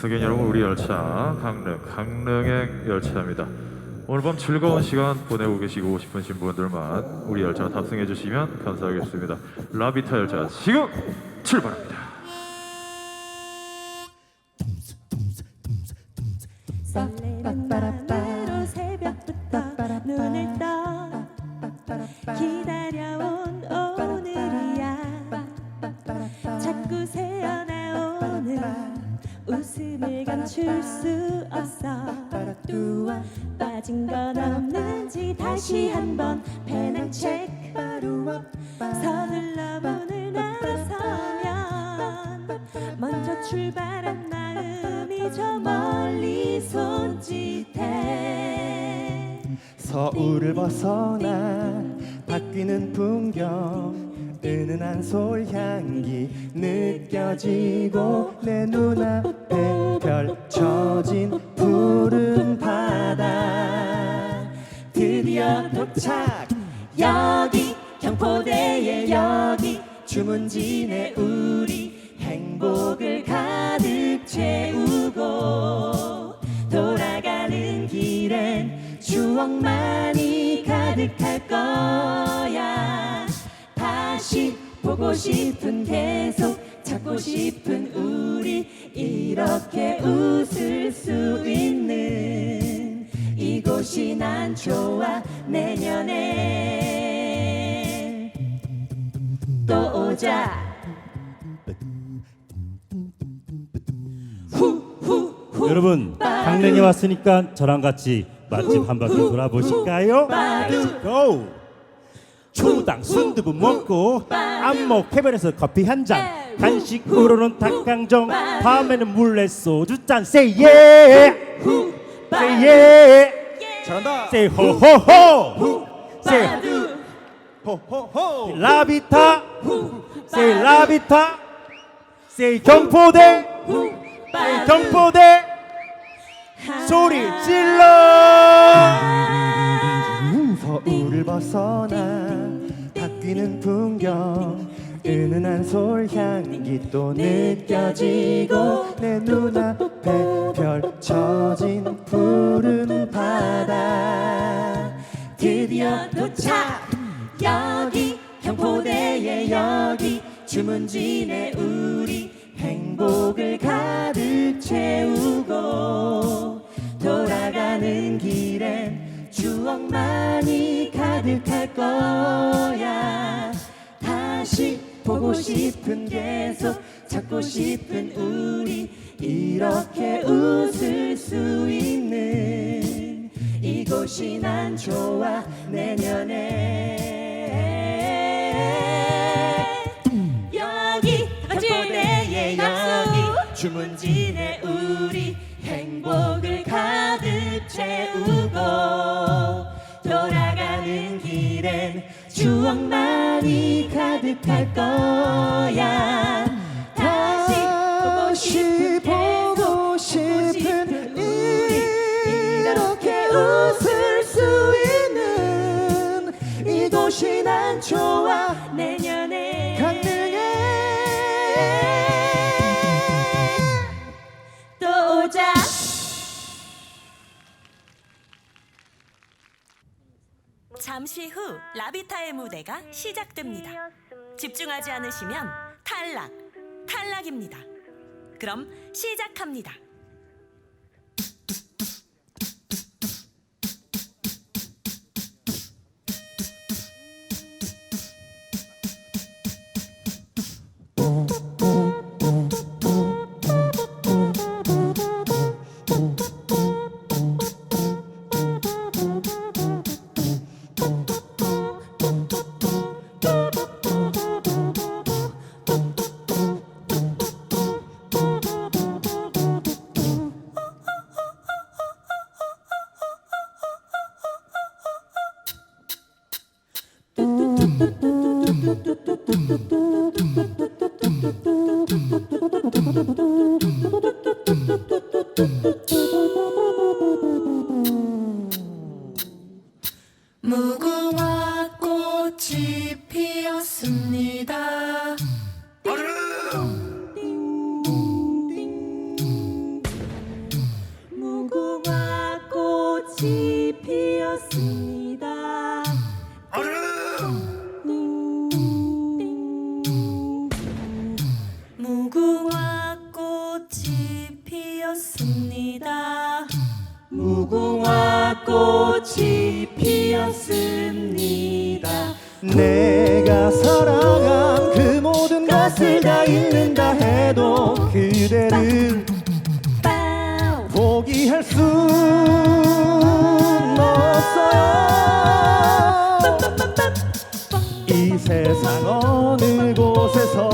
승객 여러분 우리 열차 강릉 강릉행 열차입니다. 오늘 밤 즐거운 시간 보내고 계시고 싶으신 분들만 우리 열차 탑승해 주시면 감사하겠습니다. 라비타 열차 지금 출발합니다. 설레는 마 빠진 건 없는지 다시 한번 페낭 체크 서둘러 문을 나서면 먼저 출발한 마음이 저 멀리 손짓해. 서울을 벗어나 바뀌는 풍경 은은한 솔향기 느껴지고 내 눈앞에 펼쳐진 푸른 바다. 드디어 도착. 여기 경포대에 여기 주문진에 우리 행복을 가득 채우고 돌아가는 길엔 추억만이 가득할 거야 다시 보고 싶은 계속 찾고 싶은 우리. 이렇게 웃을 수 있는 이곳이 난 좋아 내년에. 또 오자. 여러분 강릉에 왔으니까 저랑 같이 맛집 한 바퀴 돌아보실까요? Let's go! 초당 순두부 먹고 안목 해변에서 커피 한 잔 간식으로는 닭강정 밤에는 물레 소주 짠 Say yeah! Say yeah! 잘한다 Say 호호호! Say 호호호 라비타! Say 라비타! Say 경포대! Say 경포대! 소리 질러! 서울을 벗어나 바뀌는 풍경. 은은한 솔향기 또 느껴지고 내 눈앞에 펼쳐진 푸른 바다. 드디어 도착. 여기 경포대에 여기 주문진에 우리 행복을 가득 채우고 돌아가는 길엔 추억만이 가득할 거야 보고 싶은 계속 찾고 싶은 우리. 이렇게 웃을 수 있는 이곳이 난 좋아 내년에. 여기 경포대에 여기 주문진에 우리. 행복을 가득 채우고 돌아가는 길엔 추억만이 가득할 거야. 다시 보고 싶은 이렇게 웃을 수 있는 이곳이 난 좋아 잠시 후 라비타의 무대가 시작됩니다. 집중하지 않으시면 탈락, 탈락입니다. 그럼 시작합니다. tum, tum, tum. 꽃이 피었습니다. 내가 사랑한 그 모든 것을 다 잃는다 해도 그대를 포기할 수 없어요. 이 세상 어느 곳에서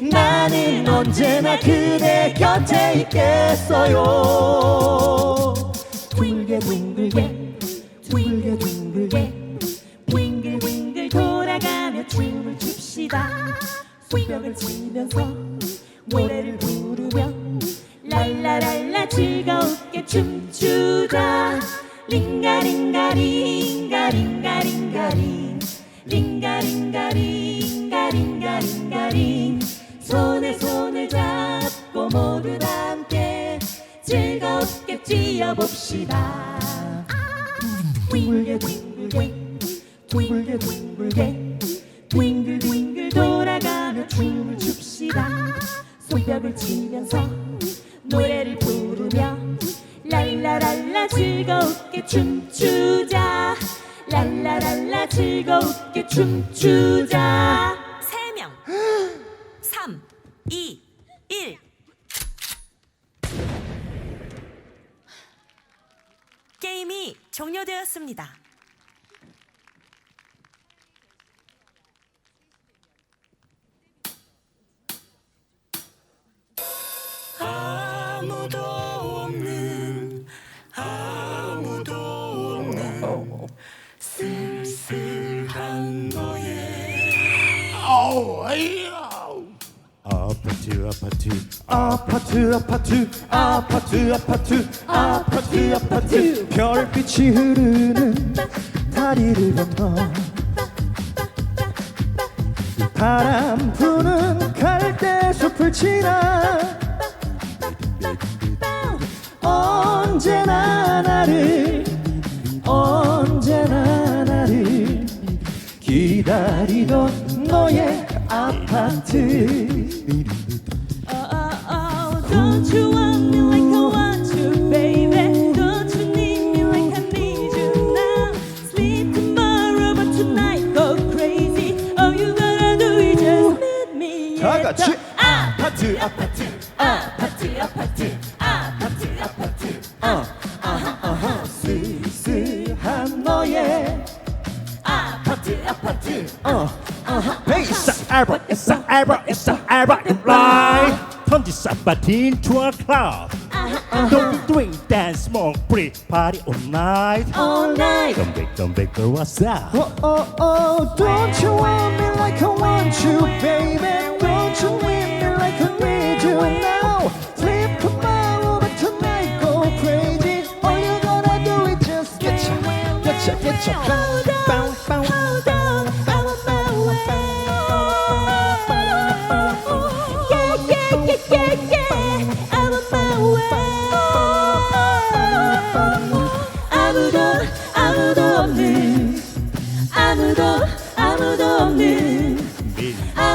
나는 언제나 그대 곁에 있겠어요. 둥글게 둥글게 둥글게 둥글게. 윙글윙글 돌아가며 춤을 춥시다. 손뼉을 치면서 노래를 부르며 랄라랄라 즐겁게 춤추자. 링가링가링가링가링가링 링가링가링가 링가링가링 손에 손을 잡고 모두 다 함께 즐겁게 뛰어봅시다. 윙글게 윙글게 윙글게 윙글윙글 돌아가며 춤을 춥시다. 손뼉을 치면서 노래를 부르며 랄라랄라 즐겁게 춤추자. 랄라랄라 즐겁게 춤추자 종료되었습니다. 아무도 없는 아파트. 아파트 아파트 아파트 아파트 아파트 아파트. 별빛이 흐르는 다리를 건너. 바람 부는 갈대 숲을 지나. 언제나 나를 언제나 나를 기다리던 너의 아파트. 다 at 같이 the 아파트 아파트 아파트, 아파트, 아파트, 아파트. 어, 아하, 아하, 쓸쓸한 너의 아파트 아파트 어 아하 베이스 알바 it's 알바 it's 알바 in life Turn this party into a club Don't drink, dance, smoke, breathe, party all night All night. Come back, come back, girl, what's up? Oh, oh, oh, don't you want me like I want you, baby? I can now. Sleep tomorrow, but tonight go crazy. All you gotta do is just get get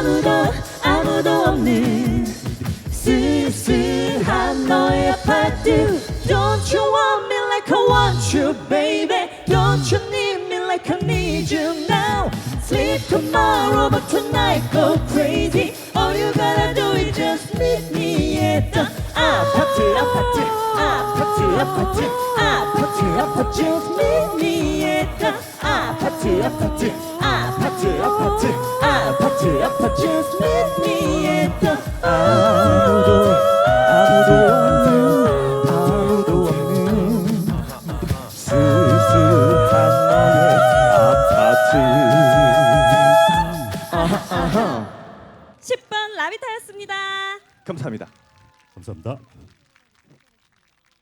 아무도 아무도 없는 아무도 아무도 없는 쓸쓸한 너의 아파트 Don't you want me like I want you baby Don't you need me like I need you now Sleep tomorrow but tonight go crazy All you gotta do is just meet me at the 아파트 아파트 아파트 아파트 아파트 아파트 Just meet me at the 아파트 아파트 아파트 아무도 아무도 없는 아무도 없는. 쓸쓸한 너의 아파트 10번 라비타였습니다. 감사합니다. 감사합니다